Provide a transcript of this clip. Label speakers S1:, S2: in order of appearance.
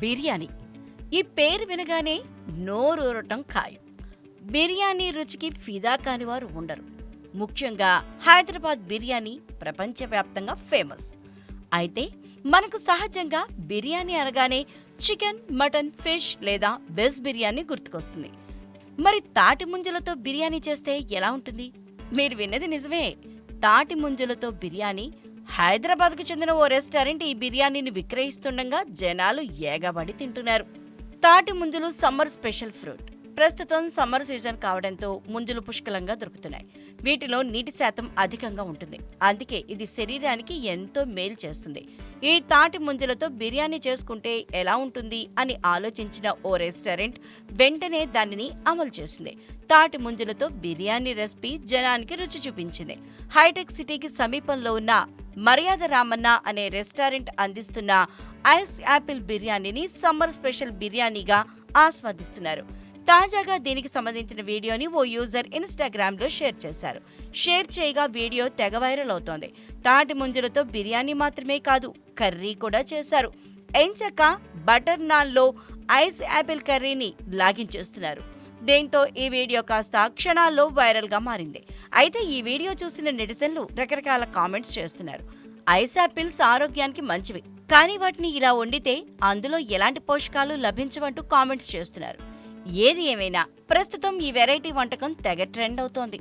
S1: బిర్యానీ. ఈ పేరు వినగానే నోరూరటం ఖాయం. బిర్యానీ రుచికి ఫిదా కాని వారు ఉండరు. ముఖ్యంగా హైదరాబాద్ బిర్యానీ ప్రపంచవ్యాప్తంగా ఫేమస్. అయితే మనకు సహజంగా బిర్యానీ అనగానే చికెన్ మటన్ ఫిష్ లేదా వెజ్ బిర్యానీ గుర్తుకొస్తుంది. మరి తాటి ముంజలతో బిర్యానీ చేస్తే ఎలా ఉంటుంది? మీరు విన్నది నిజమే. తాటి ముంజలతో బిర్యానీ హైదరాబాద్కు చెందిన ఓ రెస్టారెంట్ ఈ బిర్యానీని విక్రయిస్తుండగా జనాలు ఏగబడి తింటున్నారు. తాటి ముంజలు సమ్మర్ స్పెషల్ ఫ్రూట్. ప్రస్తుతం సమ్మర్ సీజన్ కావడంతో ముంజలు పుష్కలంగా దొరుకుతున్నాయి. వీటిలో నీటి శాతం అధికంగా ఉంటుంది. అందుకే ఇది శరీరానికి ఎంతో మేలు చేస్తుంది. ఈ తాటి ముంజలతో బిర్యానీ చేసుకుంటే ఎలా ఉంటుంది అని ఆలోచించిన ఓ రెస్టారెంట్ వెంటనే దానిని అమలు చేసింది. తాటి ముంజలతో బిర్యానీ రెసిపీ జనానికి రుచి చూపించింది. హైటెక్ సిటీకి సమీపంలో ఉన్న మర్యాద రామన్న అనే రెస్టారెంట్ అందిస్తున్న ఐస్ యాపిల్ బిర్యానీని సమ్మర్ స్పెషల్ బిర్యానీగా ఆస్వాదిస్తున్నారు. తాజాగా దీనికి సంబంధించిన వీడియోని ఓ యూజర్ ఇన్స్టాగ్రామ్లో షేర్ చేశారు. షేర్ చేయగా వీడియో తెగ వైరల్ అవుతోంది. తాటి ముంజలతో బిర్యానీ మాత్రమే కాదు కర్రీ కూడా చేశారు. ఎంచక బటర్ నాన్లో ఐస్ యాపిల్ కర్రీని లాగించేస్తున్నారు. దీంతో ఈ వీడియో కాస్త క్షణాల్లో వైరల్గా మారింది. అయితే ఈ వీడియో చూసిన నెటిజన్లు రకరకాల కామెంట్స్ చేస్తున్నారు. ఐస్ యాపిల్స్ ఆరోగ్యానికి మంచివి. కానీ వాటిని ఇలా వండితే అందులో ఎలాంటి పోషకాలు లభించవంటూ కామెంట్స్ చేస్తున్నారు. ఏది ఏమైనా ప్రస్తుతం ఈ వెరైటీ వంటకం తెగ ట్రెండ్ అవుతోంది.